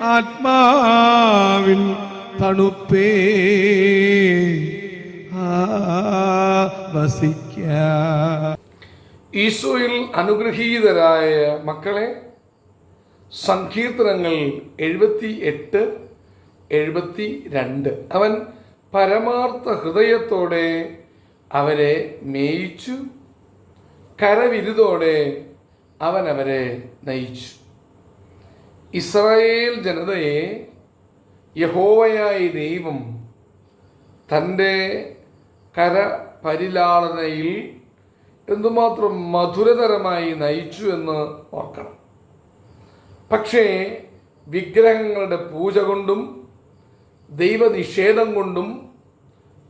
ആത്മാവിൻ തണുപ്പേ. ഈശോയിൽ അനുഗ്രഹീതരായ മക്കളെ സങ്കീർത്തനങ്ങൾ എഴുപത്തി എട്ട് എഴുപത്തി രണ്ട് അവൻ പരമാർത്ഥ ഹൃദയത്തോടെ അവരെ മേയിച്ചു കരവിരുതോടെ അവൻ അവരെ നയിച്ചു. ഇസ്രായേൽ ജനതയെ യഹോവയായ ദൈവം തന്റെ കരപരിലാളനയിൽ എന്തുമാത്രം മധുരതരമായി നയിച്ചു എന്ന് ഓർക്കണം. പക്ഷേ വിഗ്രഹങ്ങളുടെ പൂജ കൊണ്ടും ദൈവനിഷേധം കൊണ്ടും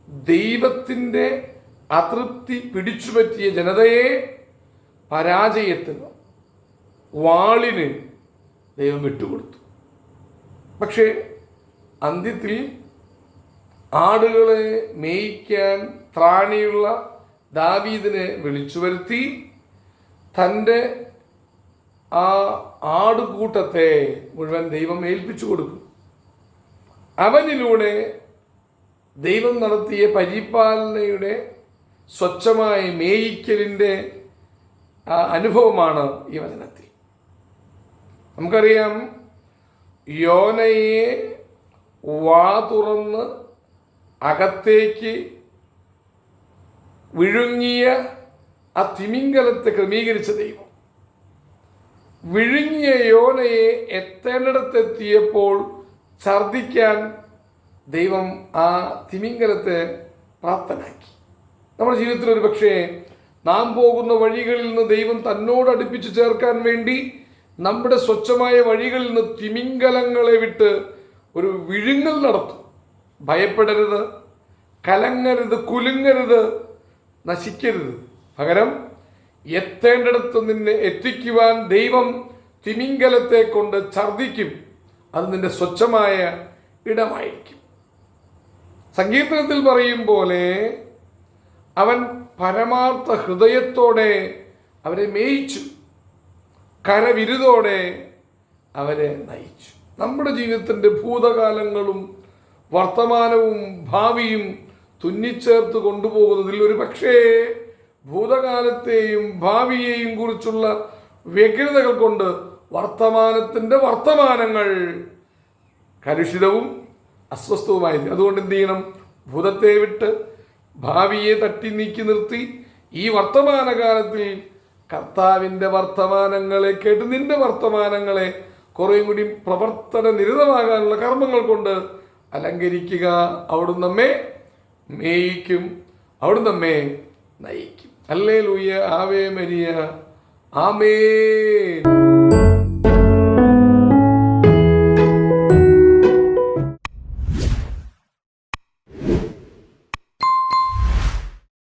ദൈവത്തിന്റെ അതൃപ്തി പിടിച്ചുപറ്റിയ ജനതയെ പരാജയത്തിന് വാളിന് ദൈവം വിട്ടുകൊടുത്തു. പക്ഷേ അന്ത്യത്തിൽ ആടുകളെ മേയ്ക്കാൻ ത്രാണിയുള്ള ദാവീദിനെ വിളിച്ചു വരുത്തി തന്റെ ആ ആടുകൂട്ടത്തെ മുഴുവൻ ദൈവം ഏൽപ്പിച്ചു കൊടുക്കും. അവനിലൂടെ ദൈവം നടത്തിയ പരിപാലനയുടെ സ്വച്ഛമായ മേയിക്കലിന്റെ അനുഭവമാണ് ഈ വചനത്തിൽ. നമുക്കറിയാം യോനയെ വാ തുറന്ന് അകത്തേക്ക് വിഴുങ്ങിയ ആ തിമിംഗലത്തെ ക്രമീകരിച്ച ദൈവം. വിഴുങ്ങിയ യോനയെ എത്തേണ്ടിടത്തെത്തിയപ്പോൾ ഛർദിക്കാൻ ദൈവം ആ തിമിംഗലത്തെ പ്രാപ്തനാക്കി. നമ്മുടെ ജീവിതത്തിൽ ഒരു പക്ഷേ നാം പോകുന്ന വഴികളിൽ നിന്ന് ദൈവം തന്നോട് അടുപ്പിച്ചു ചേർക്കാൻ വേണ്ടി നമ്മുടെ സ്വച്ഛമായ വഴികളിൽ നിന്ന് തിമിംഗലങ്ങളെ വിട്ട് ഒരു വിഴുങ്ങൽ നടത്തും. ഭയപ്പെടരുത് കലങ്ങരുത് കുലുങ്ങരുത് നശിക്കരുത്. പകരം എത്തേണ്ടടുത്ത് നിന്നെ എത്തിക്കുവാൻ ദൈവം തിമിംഗലത്തെ കൊണ്ട് ഛർദിക്കും അത് നിന്റെ സ്വച്ഛമായ ഇടമായിരിക്കും. സങ്കീർത്തനത്തിൽ പറയും പോലെ അവൻ പരമാർത്ഥ ഹൃദയത്തോടെ അവരെ മേയിച്ചു. കരവിരുതോടെ അവരെ നയിച്ചു. നമ്മുടെ ജീവിതത്തിന്റെ ഭൂതകാലങ്ങളും വർത്തമാനവും ഭാവിയും തുന്നിച്ചേർത്ത് കൊണ്ടുപോകുന്നതിൽ ഒരു പക്ഷേ ഭൂതകാലത്തെയും ഭാവിയെയും കുറിച്ചുള്ള വ്യഗ്രതകൾ കൊണ്ട് വർത്തമാനത്തിന്റെ വർത്തമാനങ്ങൾ കലുഷിതവും അസ്വസ്ഥവുമായി അതുകൊണ്ട് എന്ത് ചെയ്യണം? ഭൂതത്തെ വിട്ട് ഭാവിയെ തട്ടി നീക്കി നിർത്തി ഈ വർത്തമാനകാലത്തിൽ കർത്താവിന്റെ വർത്തമാനങ്ങളെ കേട്ട് നിന്റെ വർത്തമാനങ്ങളെ കുറേയും കൂടി പ്രവർത്തന നിരതമാകാനുള്ള കർമ്മങ്ങൾ കൊണ്ട് അലങ്കരിക്കുക അവിടുന്ന് നമ്മെ മേയിക്കും അവിടുന്ന് നമ്മെ നയിക്കും. അല്ലേ ലൂയ ആവേ മരിയ ആമേ